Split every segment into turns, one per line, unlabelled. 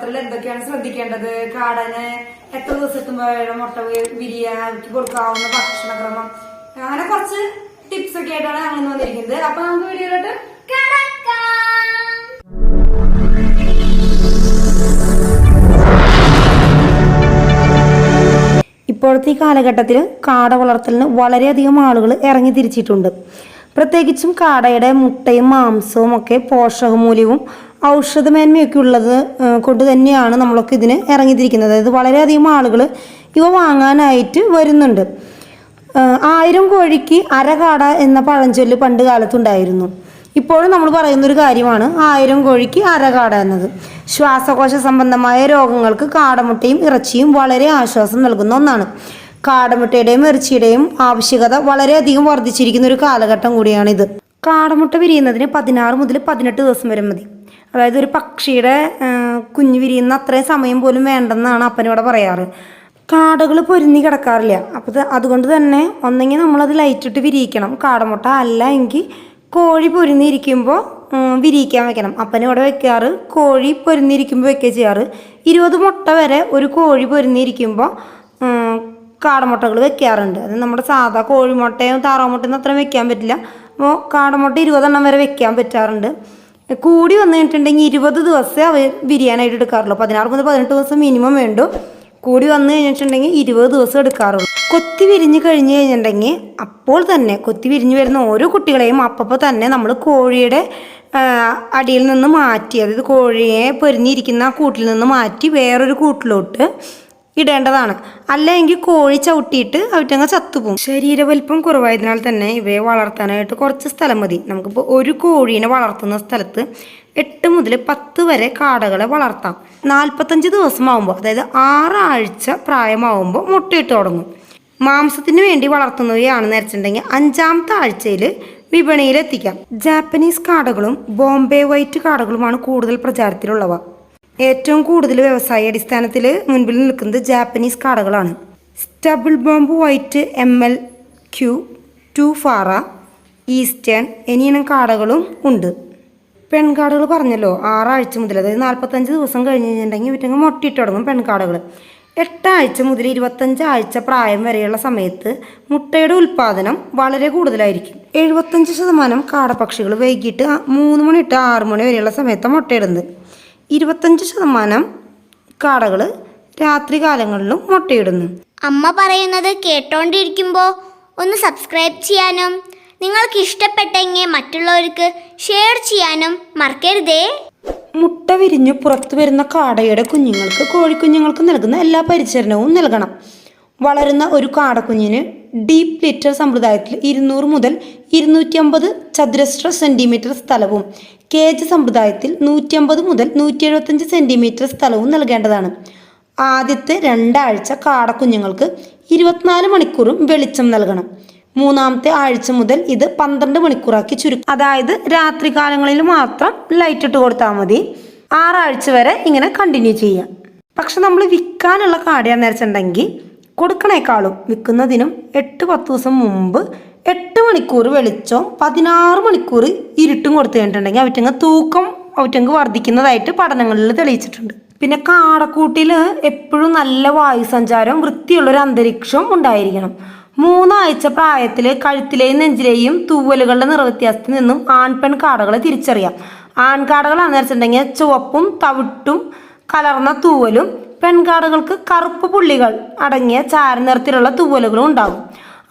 വളർത്തലിൽ എന്തൊക്കെയാണ് ശ്രദ്ധിക്കേണ്ടത്? കാടന് എത്ര ദിവസം എത്തുമ്പോഴാണ് മുട്ട വിരിയ അവർക്ക് കൊടുക്കാവുന്ന ഭക്ഷണക്രമം? അങ്ങനെ കുറച്ച് ടിപ്സ് ഒക്കെ ആയിട്ടാണ് ഞങ്ങൾ വന്നിരിക്കുന്നത്. അപ്പൊ നമുക്ക് വീഡിയോയിലോട്ട് ഇപ്പോഴത്തെ ഈ കാലഘട്ടത്തിൽ കാട വളർത്തലിന് വളരെയധികം ആളുകൾ ഇറങ്ങി തിരിച്ചിട്ടുണ്ട്. പ്രത്യേകിച്ചും കാടയുടെ മുട്ടയും മാംസവും ഒക്കെ പോഷകമൂല്യവും ഔഷധമേന്മയൊക്കെ ഉള്ളത് കൊണ്ട് തന്നെയാണ് നമ്മളൊക്കെ ഇതിന് ഇറങ്ങിത്തിരിക്കുന്നത്. അതായത് വളരെയധികം ആളുകൾ ഇവ വാങ്ങാനായിട്ട് വരുന്നുണ്ട്. ആയിരം കോഴിക്ക് അരകാട എന്ന പഴഞ്ചൊല്ല് പണ്ട് കാലത്തുണ്ടായിരുന്നു. ഇപ്പോഴും നമ്മൾ പറയുന്നൊരു കാര്യമാണ് ആയിരം കോഴിക്ക് അരകാട എന്നത്. ശ്വാസകോശ സംബന്ധമായ രോഗങ്ങൾക്ക് കാടമുട്ടയും ഇറച്ചിയും വളരെ ആശ്വാസം നൽകുന്ന ഒന്നാണ്. കാടമുട്ടയുടെയും ഇറച്ചിയുടെയും ആവശ്യകത വളരെയധികം വർദ്ധിച്ചിരിക്കുന്ന ഒരു കാലഘട്ടം കൂടിയാണിത്. കാടമുട്ട വിരിയുന്നതിന് പതിനാറ് മുതൽ പതിനെട്ട് ദിവസം വരെ മതി. അതായത് ഒരു പക്ഷിയുടെ കുഞ്ഞു വിരിയുന്ന അത്രയും സമയം പോലും വേണ്ടെന്നാണ് അപ്പനിവിടെ പറയാറ്. കാടകൾ പൊരുന്നി കിടക്കാറില്ല. അപ്പോൾ അതുകൊണ്ട് തന്നെ ഒന്നെങ്കിൽ നമ്മളത് ലൈറ്റിട്ട് വിരിയിക്കണം. കാടമുട്ട അല്ല എങ്കിൽ കോഴി പൊരുന്നിരിക്കുമ്പോൾ വിരിയിക്കാൻ വെക്കണം. അപ്പനെ ഇവിടെ വെക്കാറ് കോഴി പൊരുന്നിരിക്കുമ്പോൾ വെക്കുക ചെയ്യാറ്. ഇരുപത് മുട്ട വരെ ഒരു കോഴി പൊരുന്നിരിക്കുമ്പോൾ കാടമുട്ടകൾ വെക്കാറുണ്ട്. അത് നമ്മുടെ സാധാ കോഴിമുട്ടയും താറാമുട്ടയും അത്രയും വെക്കാൻ പറ്റില്ല. അപ്പോൾ കാടമുട്ട ഇരുപതെണ്ണം വരെ വെക്കാൻ പറ്റാറുണ്ട്. കൂടി വന്നു കഴിഞ്ഞിട്ടുണ്ടെങ്കിൽ ഇരുപത് ദിവസമേ അവർ ബിരിയാണിയായിട്ട് എടുക്കാറുള്ളൂ. പതിനാറ് മുതൽ പതിനെട്ട് ദിവസം മിനിമം വേണ്ടു. കൂടി വന്നു കഴിഞ്ഞിട്ടുണ്ടെങ്കിൽ ഇരുപത് ദിവസം എടുക്കാറുള്ളൂ. കൊത്തി വിരിഞ്ഞ് കഴിഞ്ഞ് കഴിഞ്ഞിട്ടുണ്ടെങ്കിൽ അപ്പോൾ തന്നെ കൊത്തി വിരിഞ്ഞ് വരുന്ന ഓരോ കുട്ടികളെയും അപ്പപ്പോൾ തന്നെ നമ്മൾ കോഴിയുടെ അടിയിൽ നിന്ന് മാറ്റി അതായത് കോഴിയെ പൊരിഞ്ഞിരിക്കുന്ന കൂട്ടിൽ നിന്ന് മാറ്റി വേറൊരു കൂട്ടിലോട്ട് ഇടേണ്ടതാണ്. അല്ലെങ്കിൽ കോഴി ചവിട്ടിയിട്ട് അവറ്റങ്ങ ചത്തുപോകും ശരീരവലിപ്പം കുറവായതിനാൽ തന്നെ ഇവയെ വളർത്താനായിട്ട് കുറച്ച് സ്ഥലം മതി. നമുക്കിപ്പോൾ ഒരു കോഴീനെ വളർത്തുന്ന സ്ഥലത്ത് എട്ട് മുതൽ പത്ത് വരെ കാടകളെ വളർത്താം. നാൽപ്പത്തഞ്ച് ദിവസമാകുമ്പോൾ അതായത് ആറാഴ്ച പ്രായമാകുമ്പോൾ മുട്ടയിട്ട് തുടങ്ങും. മാംസത്തിന് വേണ്ടി വളർത്തുന്നവയാണെന്ന് വെച്ചിട്ടുണ്ടെങ്കിൽ അഞ്ചാമത്തെ ആഴ്ചയിൽ വിപണിയിലെത്തിക്കാം. ജാപ്പനീസ് കാടകളും ബോംബെ വൈറ്റ് കാടകളുമാണ് കൂടുതൽ പ്രചാരത്തിലുള്ളവ. ഏറ്റവും കൂടുതൽ വ്യവസായ അടിസ്ഥാനത്തിൽ മുൻപിൽ നിൽക്കുന്നത് Japanese കാടകളാണ്. Stable Bombay white M L Q two far eastern എന്നിനം കാടകളും ഉണ്ട്. പെൺകാടുകൾ പറഞ്ഞല്ലോ ആറാഴ്ച മുതൽ അതായത് നാൽപ്പത്തഞ്ച് ദിവസം കഴിഞ്ഞ് കഴിഞ്ഞിട്ടുണ്ടെങ്കിൽ ഇവറ്റങ്ങ് മുട്ടയിട്ട് തുടങ്ങും പെൺകാടുകൾ. എട്ടാഴ്ച മുതൽ ഇരുപത്തഞ്ച് ആഴ്ച പ്രായം വരെയുള്ള സമയത്ത് മുട്ടയുടെ ഉൽപ്പാദനം വളരെ കൂടുതലായിരിക്കും. എഴുപത്തഞ്ച് ശതമാനം കാടപ്പക്ഷികൾ വൈകിട്ട് മൂന്ന് മണി തൊട്ട് ആറ് മണി വരെയുള്ള സമയത്താണ് മുട്ടയിടുന്നത്. ഇരുപത്തഞ്ച് ശതമാനം കാടകൾ രാത്രി കാലങ്ങളിലും മുട്ടയിടുന്നു.
അമ്മ പറയുന്നത് കേട്ടോണ്ടിരിക്കുമ്പോൾ ഒന്ന് സബ്സ്ക്രൈബ് ചെയ്യാനും നിങ്ങൾക്ക് ഇഷ്ടപ്പെട്ടെങ്കിൽ മറ്റുള്ളവർക്ക് ഷെയർ ചെയ്യാനും മറക്കരുതേ.
മുട്ട വിരിഞ്ഞ് പുറത്തു വരുന്ന കാടയുടെ കുഞ്ഞുങ്ങൾക്ക് കോഴിക്കുഞ്ഞുങ്ങൾക്ക് നൽകുന്ന എല്ലാ പരിചരണവും നൽകണം. വളരുന്ന ഒരു കാടക്കുഞ്ഞിന് ഡീപ് ലിറ്റർ സമ്പ്രദായത്തിൽ ഇരുന്നൂറ് മുതൽ ഇരുന്നൂറ്റി അമ്പത് ചതുരശ്ര സെന്റിമീറ്റർ സ്ഥലവും കേജ് സമ്പ്രദായത്തിൽ നൂറ്റി അമ്പത് മുതൽ നൂറ്റി എഴുപത്തഞ്ച് സെന്റിമീറ്റർ സ്ഥലവും നൽകേണ്ടതാണ്. ആദ്യത്തെ രണ്ടാഴ്ച കാടക്കുഞ്ഞുങ്ങൾക്ക് ഇരുപത്തിനാല് മണിക്കൂറും വെളിച്ചം നൽകണം. മൂന്നാമത്തെ ആഴ്ച മുതൽ ഇത് പന്ത്രണ്ട് മണിക്കൂറാക്കി ചുരുക്കും. അതായത് രാത്രികാലങ്ങളിൽ മാത്രം ലൈറ്റ് ഇട്ട് കൊടുത്താൽ മതി. ആറാഴ്ച വരെ ഇങ്ങനെ കണ്ടിന്യൂ ചെയ്യാം. പക്ഷെ നമ്മൾ വിൽക്കാനുള്ള കാടയാന്ന് വെച്ചിട്ടുണ്ടെങ്കിൽ കൊടുക്കണേക്കാളും വിൽക്കുന്നതിനും എട്ട് പത്ത് ദിവസം മുമ്പ് എട്ട് മണിക്കൂർ വെളിച്ചം പതിനാറ് മണിക്കൂർ ഇരുട്ടും കൊടുത്തു കഴിഞ്ഞിട്ടുണ്ടെങ്കിൽ അവറ്റങ്ങ് തൂക്കം അവറ്റങ്ങ് വർദ്ധിക്കുന്നതായിട്ട് പഠനങ്ങളിൽ തെളിയിച്ചിട്ടുണ്ട്. പിന്നെ കാടക്കൂട്ടിൽ എപ്പോഴും നല്ല വായു സഞ്ചാരവും വൃത്തിയുള്ള ഒരു അന്തരീക്ഷവും ഉണ്ടായിരിക്കണം. മൂന്നാഴ്ച പ്രായത്തിൽ കഴുത്തിലെയും നെഞ്ചിലെയും തൂവലുകളുടെ നിറവ്യത്യാസത്തിൽ നിന്നും ആൺപെൺ കാടകളെ തിരിച്ചറിയാം. ആൺകാടകളാണെന്ന് വെച്ചിട്ടുണ്ടെങ്കിൽ ചുവപ്പും തവിട്ടും കലർന്ന തൂവലും പെൺകാടകൾക്ക് കറുപ്പ് പുള്ളികൾ അടങ്ങിയ ചാരനിറത്തിലുള്ള തൂവലുകളും ഉണ്ടാകും.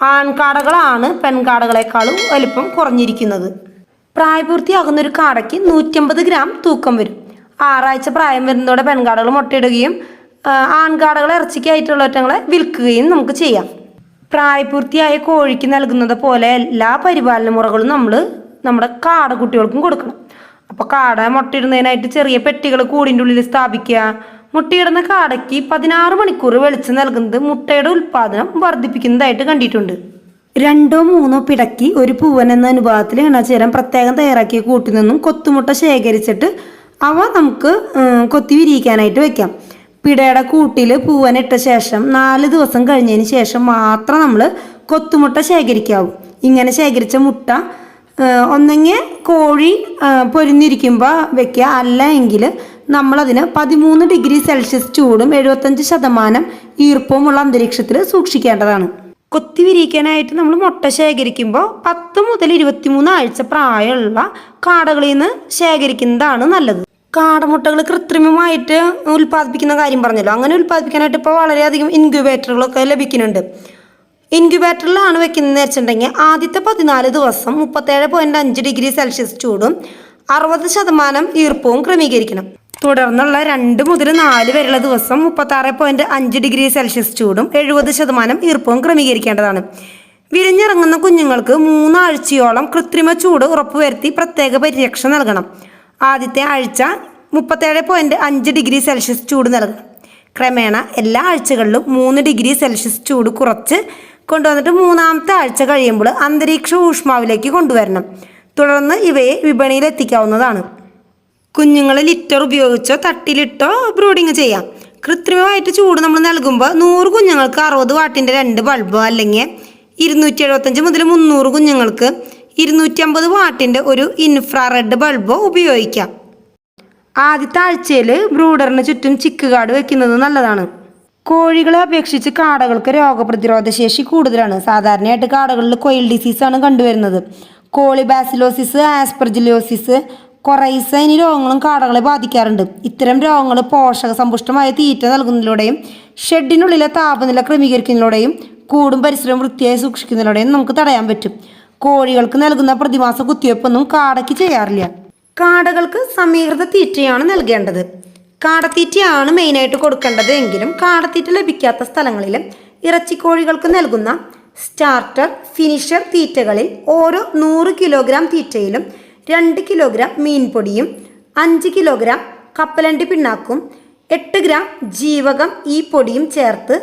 ആൺകാടകളാണ് പെൺകാടകളെക്കാളും വലിപ്പം കുറഞ്ഞിരിക്കുന്നത്. പ്രായപൂർത്തിയാകുന്ന ഒരു കാടയ്ക്ക് നൂറ്റമ്പത് ഗ്രാം തൂക്കം വരും. ആറാഴ്ച പ്രായം വരുന്നതോടെ പെൺകാടകൾ മുട്ടയിടുകയും ആൺകാടകളെ ഇറച്ചിക്കായിട്ടുള്ള ഒറ്റങ്ങളെ വിൽക്കുകയും നമുക്ക് ചെയ്യാം. പ്രായപൂർത്തിയായ കോഴിക്ക് നൽകുന്നത് പോലെ എല്ലാ പരിപാലന മുറകളും നമ്മൾ നമ്മുടെ കാട കുട്ടികൾക്കും കൊടുക്കണം. അപ്പോൾ കാട മുട്ടയിടുന്നതിനായിട്ട് ചെറിയ പെട്ടികൾ കൂടിന്റെ ഉള്ളിൽ സ്ഥാപിക്കുക മുട്ടയിടുന്ന കാടയ്ക്ക് പതിനാറ് മണിക്കൂർ വെളിച്ചം നൽകുന്നത് മുട്ടയുടെ ഉൽപ്പാദനം വർദ്ധിപ്പിക്കുന്നതായിട്ട് കണ്ടിട്ടുണ്ട്. രണ്ടോ മൂന്നോ പിടക്കി ഒരു പൂവൻ എന്ന അനുപാതത്തിൽ ഇണചേരം പ്രത്യേകം തയ്യാറാക്കിയ കൂട്ടിൽ നിന്നും കൊത്തുമുട്ട ശേഖരിച്ചിട്ട് അവ നമുക്ക് കൊത്തി വിരിയിക്കാനായിട്ട് വെക്കാം. പിടയുടെ കൂട്ടിൽ പൂവൻ ഇട്ട ശേഷം നാല് ദിവസം കഴിഞ്ഞതിന് ശേഷം മാത്രം നമ്മൾ കൊത്തുമുട്ട ശേഖരിക്കാവൂ. ഇങ്ങനെ ശേഖരിച്ച മുട്ട ഒന്നെങ്കിൽ കോഴി പൊരിഞ്ഞിരിക്കുമ്പോൾ വെക്കുക. അല്ല എങ്കിൽ നമ്മളതിന് പതിമൂന്ന് ഡിഗ്രി സെൽഷ്യസ് ചൂടും എഴുപത്തഞ്ച് ശതമാനം ഈർപ്പവുമുള്ള അന്തരീക്ഷത്തിൽ സൂക്ഷിക്കേണ്ടതാണ്. കൊത്തി വിരിയിക്കാനായിട്ട് നമ്മൾ മുട്ട ശേഖരിക്കുമ്പോൾ പത്ത് മുതൽ ഇരുപത്തിമൂന്ന് ആഴ്ച പ്രായമുള്ള കാടകളിൽ നിന്ന് ശേഖരിക്കുന്നതാണ് നല്ലത്. കാടമുട്ടകൾ കൃത്രിമമായിട്ട് ഉൽപ്പാദിപ്പിക്കുന്ന കാര്യം പറഞ്ഞല്ലോ. അങ്ങനെ ഉൽപ്പാദിപ്പിക്കാനായിട്ട് ഇപ്പോൾ വളരെയധികം ഇൻക്യുബേറ്ററുകളൊക്കെ ലഭിക്കുന്നുണ്ട്. ഇൻക്യുബേറ്ററിലാണ് വെക്കുന്നതെന്ന് വെച്ചിട്ടുണ്ടെങ്കിൽ ആദ്യത്തെ പതിനാല് ദിവസം മുപ്പത്തേഴ് പോയിന്റ് അഞ്ച് ഡിഗ്രി സെൽഷ്യസ് ചൂടും അറുപത് ശതമാനം ഈർപ്പവും ക്രമീകരിക്കണം. തുടർന്നുള്ള രണ്ട് മുതൽ നാല് വരെയുള്ള ദിവസം മുപ്പത്താറ് പോയിന്റ് അഞ്ച് ഡിഗ്രി സെൽഷ്യസ് ചൂടും എഴുപത് ശതമാനം ഈർപ്പവും ക്രമീകരിക്കേണ്ടതാണ്. വിരിഞ്ഞിറങ്ങുന്ന കുഞ്ഞുങ്ങൾക്ക് മൂന്നാഴ്ചയോളം കൃത്രിമ ചൂട് ഉറപ്പുവരുത്തി പ്രത്യേക പരിരക്ഷ നൽകണം. ആദ്യത്തെ ആഴ്ച മുപ്പത്തേഴ് പോയിന്റ് അഞ്ച് ഡിഗ്രി സെൽഷ്യസ് ചൂട് നൽകണം ക്രമേണ എല്ലാ ആഴ്ചകളിലും മൂന്ന് ഡിഗ്രി സെൽഷ്യസ് ചൂട് കുറച്ച് കൊണ്ടുവന്നിട്ട് മൂന്നാമത്തെ ആഴ്ച കഴിയുമ്പോൾ അന്തരീക്ഷ ഊഷ്മാവിലേക്ക് കൊണ്ടുവരണം. തുടർന്ന് ഇവയെ വിപണിയിൽ എത്തിക്കാവുന്നതാണ് കുഞ്ഞുങ്ങളെ ലിറ്റർ ഉപയോഗിച്ചോ തട്ടിലിട്ടോ ബ്രൂഡിങ് ചെയ്യാം. കൃത്രിമമായിട്ട് ചൂട് നമ്മൾ നൽകുമ്പോൾ നൂറ് കുഞ്ഞുങ്ങൾക്ക് അറുപത് വാട്ടിന്റെ രണ്ട് ബൾബോ അല്ലെങ്കിൽ ഇരുന്നൂറ്റി എഴുപത്തഞ്ച് മുതൽ മുന്നൂറ് കുഞ്ഞുങ്ങൾക്ക് ഇരുന്നൂറ്റി അമ്പത് വാട്ടിന്റെ ഒരു ഇൻഫ്രാറെഡ് ബൾബോ ഉപയോഗിക്കാം. ആദ്യത്തെ ആഴ്ചയിൽ ബ്രൂഡറിന് ചുറ്റും ചിക്കുകാട് വെക്കുന്നത് നല്ലതാണ്. കോഴികളെ അപേക്ഷിച്ച് കാടകൾക്ക് രോഗപ്രതിരോധ ശേഷി കൂടുതലാണ്. സാധാരണയായിട്ട് കാടകളിൽ കൊയിൽ ഡിസീസാണ് കണ്ടുവരുന്നത്. കോളിബാസിലോസിസ് ആസ്പെർജിലോസിസ് കൊറൈസ എന്നീ രോഗങ്ങളും കാടകളെ ബാധിക്കാറുണ്ട്. ഇത്തരം രോഗങ്ങൾ പോഷക സമ്പുഷ്ടമായ തീറ്റ നൽകുന്നതിലൂടെയും ഷെഡിനുള്ളിലെ താപനില ക്രമീകരിക്കുന്നതിലൂടെയും കൂടും പരിസരം വൃത്തിയായി സൂക്ഷിക്കുന്നതിലൂടെയും നമുക്ക് തടയാൻ പറ്റും. കോഴികൾക്ക് നൽകുന്ന പ്രതിമാസ കുത്തിവയ്പ്പൊന്നും കാടയ്ക്ക് ചെയ്യാറില്ല. കാടകൾക്ക് സമീകൃത തീറ്റയാണ് നൽകേണ്ടത്. കാടത്തീറ്റയാണ് മെയിനായിട്ട് കൊടുക്കേണ്ടത് എങ്കിലും കാടത്തീറ്റ ലഭിക്കാത്ത സ്ഥലങ്ങളിൽ ഇറച്ചിക്കോഴികൾക്ക് നൽകുന്ന സ്റ്റാർട്ടർ ഫിനിഷർ തീറ്റകളിൽ ഓരോ നൂറ് കിലോഗ്രാം തീറ്റയിലും രണ്ട് കിലോഗ്രാം മീൻപൊടിയും അഞ്ച് കിലോഗ്രാം കപ്പലണ്ടി പിണ്ണാക്കും എട്ട് ഗ്രാം ജീവകം ഈ പൊടിയും ചേർത്ത്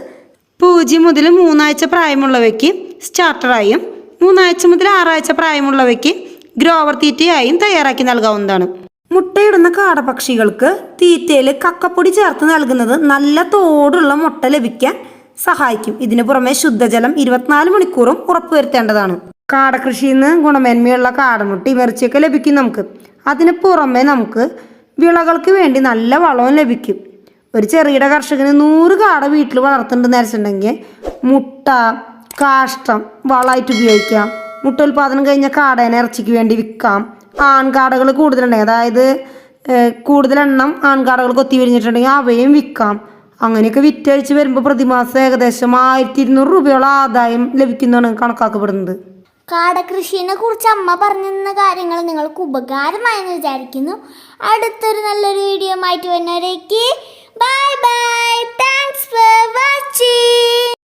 പൂജ്യം മുതൽ മൂന്നാഴ്ച പ്രായമുള്ളവയ്ക്ക് സ്റ്റാർട്ടറായും മൂന്നാഴ്ച മുതൽ ആറാഴ്ച പ്രായമുള്ളവയ്ക്ക് ഗ്രോവർ തീറ്റയായും തയ്യാറാക്കി നൽകാവുന്നതാണ്. മുട്ടയിടുന്ന കാടപക്ഷികൾക്ക് തീറ്റയിൽ കക്കപ്പൊടി ചേർത്ത് നൽകുന്നത് നല്ല തോടുള്ള മുട്ട ലഭിക്കാൻ സഹായിക്കും. ഇതിനു പുറമെ ശുദ്ധജലം ഇരുപത്തിനാല് മണിക്കൂറും ഉറപ്പുവരുത്തേണ്ടതാണ്. കാടകൃഷിയിൽ നിന്ന് ഗുണമേന്മയുള്ള കാടമുട്ടി ഇറച്ചിയൊക്കെ ലഭിക്കും നമുക്ക്. അതിന് പുറമെ നമുക്ക് വിളകൾക്ക് വേണ്ടി നല്ല വളവും ലഭിക്കും. ഒരു ചെറുകിട കർഷകന് നൂറ് കാട വീട്ടിൽ വളർത്തുന്നുണ്ടെന്ന് വെച്ചിട്ടുണ്ടെങ്കിൽ മുട്ട കാഷ്ടം വളമായിട്ട് ഉപയോഗിക്കാം. മുട്ട ഉൽപാദനം കഴിഞ്ഞ കാടേനെ ഇറച്ചിക്ക് വേണ്ടി വിൽക്കാം. ആൺകാടകൾ കൂടുതലുണ്ടെങ്കിൽ അതായത് കൂടുതലെണ്ണം ആൺകാടകൾ കൊത്തി വിരിഞ്ഞിട്ടുണ്ടെങ്കിൽ അവയും വിൽക്കാം. അങ്ങനെയൊക്കെ വിറ്റഴിച്ച് വരുമ്പോൾ പ്രതിമാസം ഏകദേശം ആയിരത്തി ഇരുന്നൂറ് രൂപയോളം ആദായം ലഭിക്കുന്നതാണ് കണക്കാക്കപ്പെടുന്നത്.
കാടകൃഷിനെ കുറിച്ച് അമ്മ പറഞ്ഞു തന്ന കാര്യങ്ങൾ നിങ്ങൾക്ക് ഉപകാരമായെന്ന് വിചാരിക്കുന്നു. അടുത്തൊരു നല്ലൊരു വീഡിയോ ആയിട്ട് വന്നവരേക്ക് bye bye thanks for watching